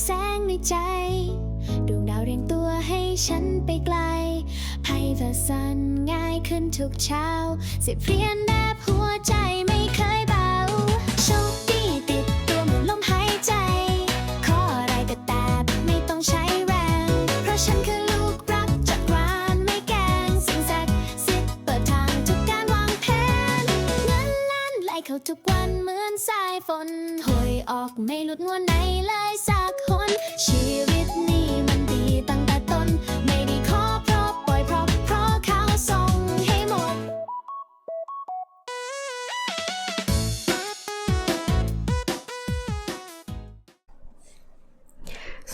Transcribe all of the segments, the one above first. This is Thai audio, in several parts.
แสงในใจ ดวงดาวเรียงตัวให้ฉันไปไกลให้เธอสั่นง่ายขึ้นทุกเช้าสิเรียนแบบหัวใจไม่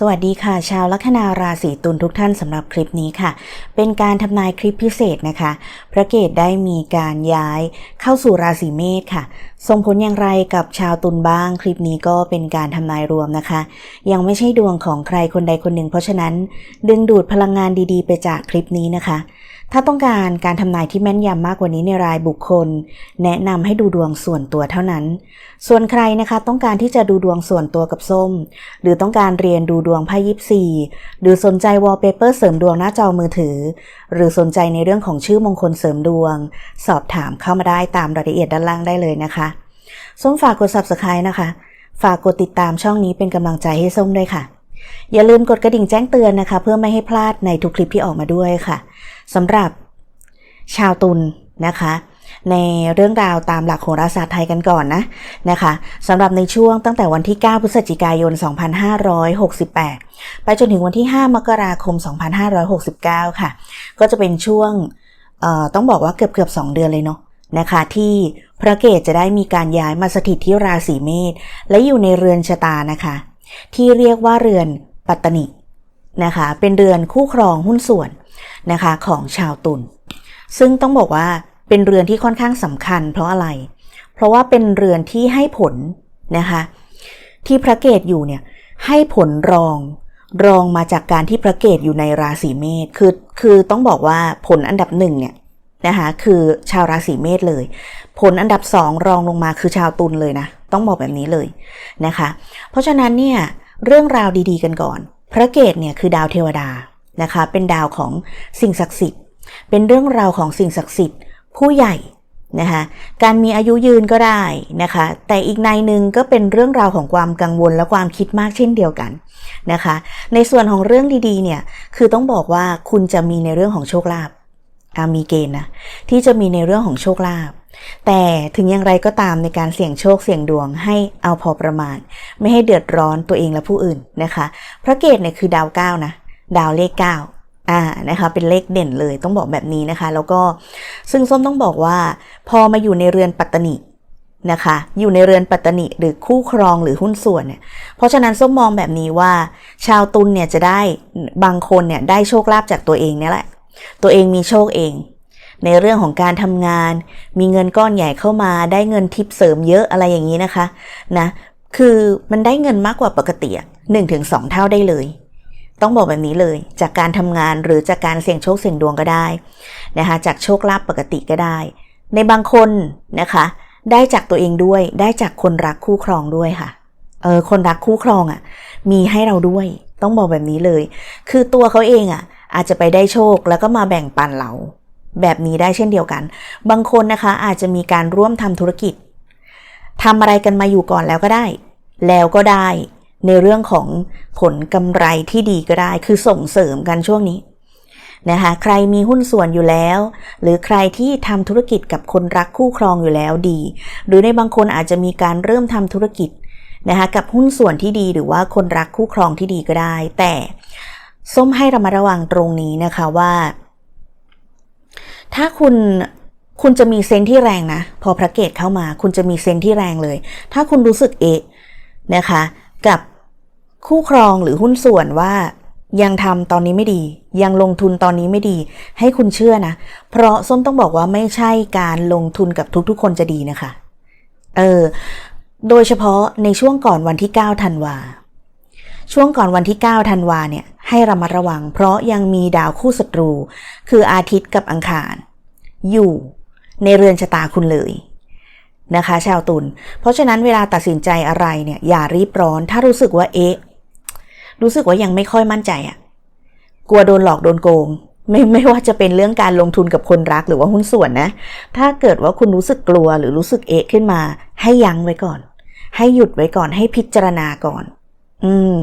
สวัสดีค่ะ ชาวลัคนาราศีตุลทุกท่านสำหรับคลิปนี้ค่ะ เป็นการทำนายคลิปพิเศษนะคะ พระเกตได้มีการย้ายเข้าสู่ราศีเมษค่ะ ส่งผลอย่างไรกับชาวตุลบ้าง คลิปนี้ก็เป็นการทำนายรวมนะคะ ยังไม่ใช่ดวงของใครคนใดคนหนึ่ง เพราะฉะนั้น ดึงดูดพลังงานดีๆ ไปจากคลิปนี้นะคะ ถ้าต้องการการทำนายที่แม่นยำมากกว่านี้ในรายบุคคล แนะนำให้ดูดวงส่วนตัวเท่านั้น ส่วนใครนะคะต้องการที่จะดูดวงส่วนตัวกับส้ม หรือต้องการเรียนดูดวงไพ่ยิปซีหรือสนใจวอลเปเปอร์เสริมดวงหน้าจอมือถือ หรือสนใจในเรื่องของชื่อมงคลเสริมดวง สอบถามเข้ามาได้ตามรายละเอียดด้านล่างได้เลยนะคะ ส้มฝากกด subscribe นะคะ ฝากกดติดตามช่องนี้เป็นกำลังใจให้ส้มด้วยค่ะ อย่าลืมกดกระดิ่งแจ้งเตือนนะคะ เพื่อไม่ให้พลาดในทุกคลิปที่ออกมาด้วยค่ะสำหรับชาวตุลนะคะ ในเรื่องราวตามหลักโหราศาสตร์ไทยกันก่อนนะนะคะสำหรับในช่วงตั้งแต่วันที่ 9 พฤศจิกายน 2568 ไปจนถึงวันที่ 5 มกราคม 2569 ค่ะ ก็จะเป็นช่วงต้องบอกว่าเกือบเกือบ2เดือนเลยเนาะนะคะที่พระเกตจะได้มีการย้ายมาสถิตที่ราศีเมษและอยู่ในเรือนชะตานะคะ ที่เรียกว่าเรือนปัตตนินะคะ เป็นเรือนคู่ครองหุ้นส่วนนะคะของชาวตุลซึ่งต้องบอกว่าเป็นเรือนที่ค่อนข้างสำคัญ เพราะอะไร เพราะว่าเป็นเรือนที่ให้ผลนะคะที่พระเกตอยู่เนี่ยให้ผลรองรองมาจากการที่พระเกตอยู่ในราศีเมษคือคือต้องบอกว่าผลอันดับหนึ่งเนี่ยนะคะคือชาวราศีเมษเลย ผลอันดับสองรองลงมาคือชาวตุลเลยนะ ต้องบอกแบบนี้เลยนะคะ เพราะฉะนั้นเนี่ยเรื่องราวดีๆกันก่อน พระเกตเนี่ยคือดาวเทวดานะคะ เป็นดาวของสิ่งศักดิ์สิทธิ์ เป็นเรื่องราวของสิ่งศักดิ์สิทธิ์ ผู้ใหญ่นะคะการมีอายุยืนก็ได้นะคะ แต่อีกในหนึ่งก็เป็นเรื่องราวของความกังวลและความคิดมากเช่นเดียวกันนะคะ ในส่วนของเรื่องดีๆเนี่ยคือต้องบอกว่าคุณจะมีในเรื่องของโชคลาภมีเกณฑ์นะที่จะมีในเรื่องของโชคลาภ แต่ถึงอย่างไรก็ตามในการเสี่ยงโชคเสี่ยงดวงให้เอาพอประมาณ ไม่ให้เดือดร้อนตัวเองและผู้อื่นนะคะพระเกตเนี่ยคือดาวเก้านะดาวเลขเก้าอ่านะคะเป็นเลขเด่นเลยต้องบอกแบบนี้นะคะ แล้วก็ซึ่งส้มต้องบอกว่า พอมาอยู่ในเรือนปัตตนินะคะอยู่ในเรือนปัตตนิหรือคู่ครองหรือหุ้นส่วนเนี่ยเพราะฉะนั้นส้มมองแบบนี้ว่า ชาวตุลเนี่ยจะได้บางคนเนี่ยได้โชคลาภจากตัวเองเนี่ยแหละ ตัวเองมีโชคเอง ในเรื่องของการทำงาน มีเงินก้อนใหญ่เข้ามาได้เงินทิปเสริมเยอะอะไรอย่างนี้นะคะนะคือมันได้เงินมากกว่าปกติหนึ่งถึงสองเท่าได้เลย ต้องบอกแบบนี้เลย จากการทำงานหรือจากการเสี่ยงโชคเสี่ยงดวงก็ได้นะคะจากโชคลาภปกติก็ได้ ในบางคนนะคะได้จากตัวเองด้วยได้จากคนรักคู่ครองด้วยค่ะเออคนรักคู่ครองอะ่ะมีให้เราด้วย ต้องบอกแบบนี้เลย คือตัวเขาเองอะ่ะอาจจะไปได้โชคแล้วก็มาแบ่งปันเรา แบบนี้ได้เช่นเดียวกัน บางคนนะคะอาจจะมีการร่วมทำธุรกิจทำอะไรกันมาอยู่ก่อนแล้วก็ได้ แล้วก็ได้ในเรื่องของผลกำไรที่ดีก็ได้ คือส่งเสริมกันช่วงนี้นะคะใครมีหุ้นส่วนอยู่แล้ว หรือใครที่ทำธุรกิจกับคนรักคู่ครองอยู่แล้วดี หรือในบางคนอาจจะมีการเริ่มทำธุรกิจนะคะกับหุ้นส่วนที่ดีหรือว่าคนรักคู่ครองที่ดีก็ได้ แต่ส้มให้ระมัดระวังตรงนี้นะคะว่า ถ้าคุณคุณจะมีเซนที่แรงนะ พอพระเกตเข้ามา คุณจะมีเซนที่แรงเลย ถ้าคุณรู้สึกเอะนะคะ กับคู่ครองหรือหุ้นส่วนว่ายังทำตอนนี้ไม่ดี ยังลงทุนตอนนี้ไม่ดี ให้คุณเชื่อนะ เพราะส้มต้องบอกว่าไม่ใช่การลงทุนกับทุกๆ คนจะดีนะคะ เออ โดยเฉพาะในช่วงก่อนวันที่9ธันวาช่วงก่อนวันที่9ธันวาเนี่ยให้ระมัดระวัง เพราะยังมีดาวคู่ศัตรู คืออาทิตย์กับอังคาร อยู่ในเรือนชะตาคุณเลยนะคะ ชาวตุลเพราะฉะนั้นเวลาตัดสินใจอะไรเนี่ยอย่ารีบร้อน ถ้ารู้สึกว่าเอ๊ะรู้สึกว่ายังไม่ค่อยมั่นใจอะกลัวโดนหลอกโดนโกง ไม่ไม่ว่าจะเป็นเรื่องการลงทุนกับคนรักหรือว่าหุ้นส่วนนะ ถ้าเกิดว่าคุณรู้สึกกลัวหรือรู้สึกเอะขึ้นมา ให้ยั้งไว้ก่อน ให้หยุดไว้ก่อนให้พิจารณาก่อน อืม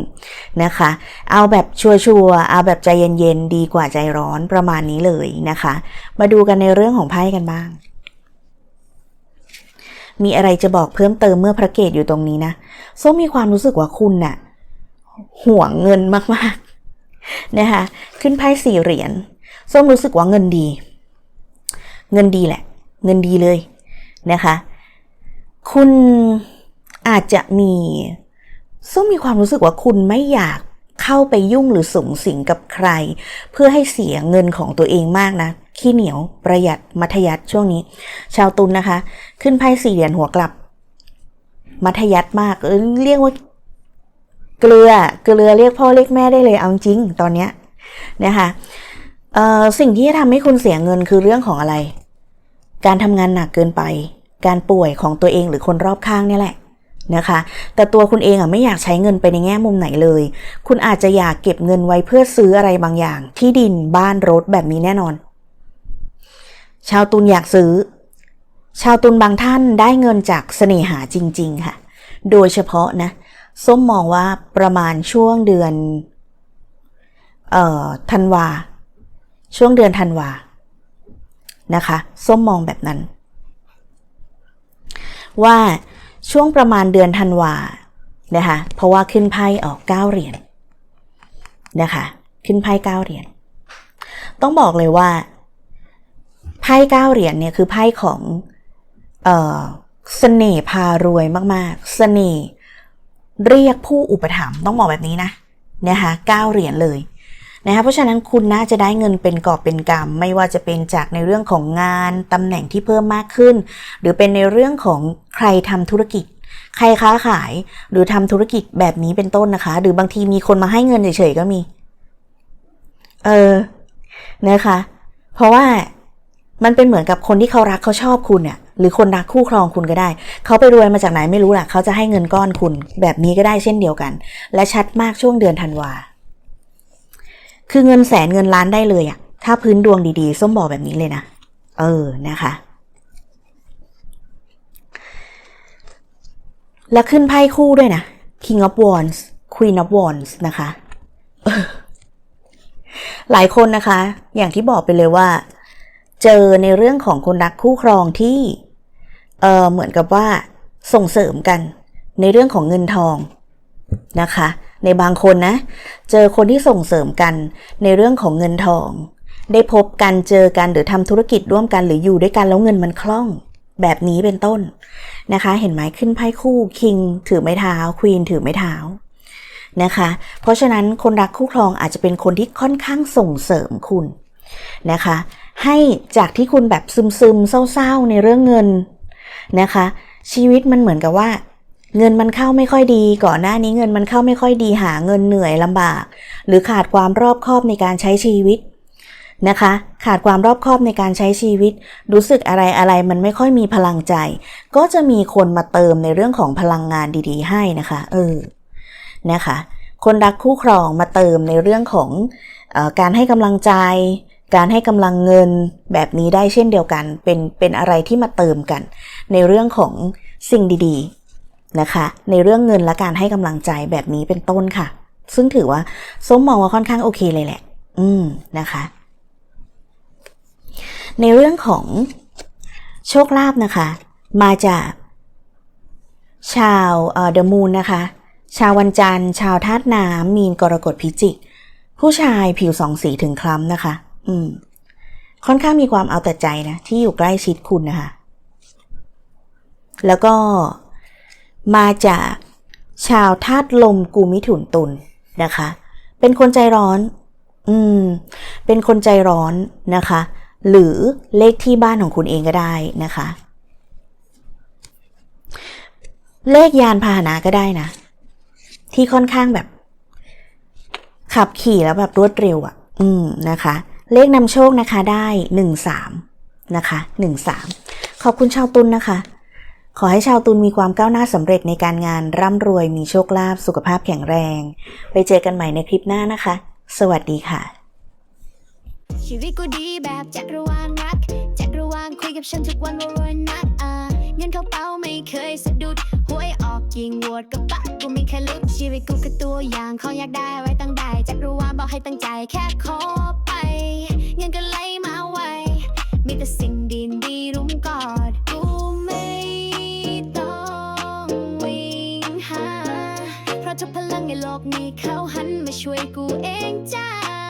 นะคะ เอาแบบชัวร์ๆเอาแบบใจเย็นๆ ดีกว่าใจร้อนประมาณนี้เลยนะคะ มาดูกันในเรื่องของไพ่กันบ้าง มีอะไรจะบอกเพิ่มเติมเมื่อพระเกตอยู่ตรงนี้นะส้มมีความรู้สึกว่าคุณน่ะห่วงเงินมากๆนะคะ ขึ้นไพ่สี่เหรียญส้มรู้สึกว่าเงินดี เงินดีแหละ เงินดีเลยนะคะ คุณอาจจะมี ส้มมีความรู้สึกว่าคุณไม่อยากเข้าไปยุ่งหรือสูงสิงกับใคร เพื่อให้เสียเงินของตัวเองมากนะ ขี้เหนียวประหยัดมัธยัติช่วงนี้ ชาวตุลนนะคะ ขึ้นไพ่สี่เหรียญหัวกลับ มัธยัติมากเออเรียกว่า เกลือเกลือเรียกพ่อเรียกแม่ได้เลยเอาจริงตอนเนี้ยนะคะเอ่อสิ่งที่จะทำให้คุณเสียเงินคือเรื่องของอะไร การทำงานหนักเกินไป การป่วยของตัวเองหรือคนรอบข้างเนี่ยแหละ นะคะ แต่ตัวคุณเองอะไม่อยากใช้เงินไปในแง่มุมไหนเลย คุณอาจจะอยากเก็บเงินไว้เพื่อซื้ออะไรบางอย่าง ที่ดินบ้านรถแบบนี้แน่นอน ชาวตุลอยากซื้อ ชาวตุลบางท่านได้เงินจากเสน่หาจริง ๆ ค่ะ โดยเฉพาะนะส้มมองว่าประมาณช่วงเดือนเอ่อธันวา ช่วงเดือนธันวานะคะ ส้มมองแบบนั้น ว่า ช่วงประมาณเดือนธันวานะคะเพราะว่าขึ้นไพ่ออกเก้าเหรียญนะคะขึ้นไพ่เก้าเหรียญต้องบอกเลยว่าไพ่เก้าเหรียญเนี่ยคือไพ่ของเอ่อเสน่ห์พารวยมาก ๆ เสน่ห์เรียกผู้อุปถัมภ์ต้องบอกแบบนี้นะนะคะเก้าเหรียญเลย นะคะเพราะฉะนั้นคุณน่าจะได้เงินเป็นกอบเป็นกำไม่ว่าจะเป็นจากในเรื่องของงานตำแหน่งที่เพิ่มมากขึ้น หรือเป็นในเรื่องของใครทำธุรกิจ ใครค้าขายหรือทำธุรกิจแบบนี้เป็นต้นนะคะ หรือบางทีมีคนมาให้เงินเฉยๆก็มี เออนะคะ เพราะว่ามันเป็นเหมือนกับคนที่เขารักเขาชอบคุณเนี่ยหรือคนรักคู่ครองคุณก็ได้ เขาไปรวยมาจากไหนไม่รู้แหละเขาจะให้เงินก้อนคุณ แบบนี้ก็ได้เช่นเดียวกัน และชัดมากช่วงเดือนธันวา คือเงินแสนเงินล้านได้เลยอะถ้าพื้นดวงดีๆ ส้มบอกแบบนี้เลยนะ เออนะคะ แล้วขึ้นไพ่คู่ด้วยนะ King of Wands Queen of Wands นะคะ หลายคนนะคะ อย่างที่บอกไปเลยว่า เจอในเรื่องของคนรักคู่ครองที่เออเหมือนกับว่าส่งเสริมกันในเรื่องของเงินทองนะคะ ในบางคนนะ เจอคนที่ส่งเสริมกันในเรื่องของเงินทอง ได้พบกันเจอกันหรือทำธุรกิจร่วมกันหรืออยู่ด้วยกันแล้วเงินมันคล่องแบบนี้เป็นต้นนะคะ เห็นไหมขึ้นไพ่คู่คิงถือไม้เท้าควีนถือไม้เท้านะคะ เพราะฉะนั้นคนรักคู่ครองอาจจะเป็นคนที่ค่อนข้างส่งเสริมคุณนะคะ ให้จากที่คุณแบบซึมๆเศร้าๆในเรื่องเงินนะคะ ชีวิตมันเหมือนกับว่า เงินมันเข้าไม่ค่อยดี ก่อนหน้านี้เงินมันเข้าไม่ค่อยดีหาเงินเหนื่อยลำบาก หรือขาดความรอบคอบในการใช้ชีวิตนะคะ ขาดความรอบคอบในการใช้ชีวิต รู้สึกอะไรอะไรมันไม่ค่อยมีพลังใจ ก็จะมีคนมาเติมในเรื่องของพลังงานดีๆ ให้นะคะเออนะคะ คนรักคู่ครองมาเติมในเรื่องของออการให้กำลังใจ การให้กำลังเงินแบบนี้ได้เช่นเดียวกัน เป็นเป็นอะไรที่มาเติมกัน ในเรื่องของสิ่งดีๆ นะคะ ในเรื่องเงินและการให้กำลังใจแบบนี้เป็นต้นค่ะ ซึ่งถือว่าส้มมองว่าค่อนข้างโอเคเลยแหละ อืมนะคะ ในเรื่องของโชคลาภนะคะ มาจากชาวเดอะมูนนะคะ ชาววันจันทร์ ชาวธาตุน้ำมีนกรกฎพิจิก ผู้ชายผิวสองสีถึงคล้ำนะคะ อืม ค่อนข้างมีความเอาแต่ใจนะ ที่อยู่ใกล้ชิดคุณนะคะ แล้วก็ มาจากชาวธาตุลมกูมิถุนตุลนะคะ เป็นคนใจร้อน อืม เป็นคนใจร้อนนะคะ หรือเลขที่บ้านของคุณเองก็ได้นะคะ เลขยานพาหนะก็ได้นะ ที่ค่อนข้างแบบ ขับขี่แล้วแบบรวดเร็วอะ่ะ อืมนะคะ เลขนำโชคนะคะได้หนึ่งสามนะคะหนึ่งสามขอบคุณชาวตุลนนะคะ ขอให้ชาวตุลมีความก้าวหน้าสำเร็จในการงานร่ำรวยมีโชคลาภสุขภาพแข็งแรง ไปเจอกันใหม่ในคลิปหน้านะคะ สวัสดีค่ะ ชีวิตกูดีแบบจักรวาลรักจักรวาลคุยกับฉันทุกวันว่ารวยนักอ่าเงินเข้าเป้าไม่เคยสะดุดหวยออกยิงวดกับปักกูมีแค่ลุกชีวิตกูคือตัวอย่างของอยากได้ไว้ตั้งได้จักรวาลบอกให้ตั้งใจแค่ขอไป เงินก็ไหลมาไวมีแต่สิ่งดีาเพราะทุกในโลกนี้เขาหันมาช่วยกูเองจ้า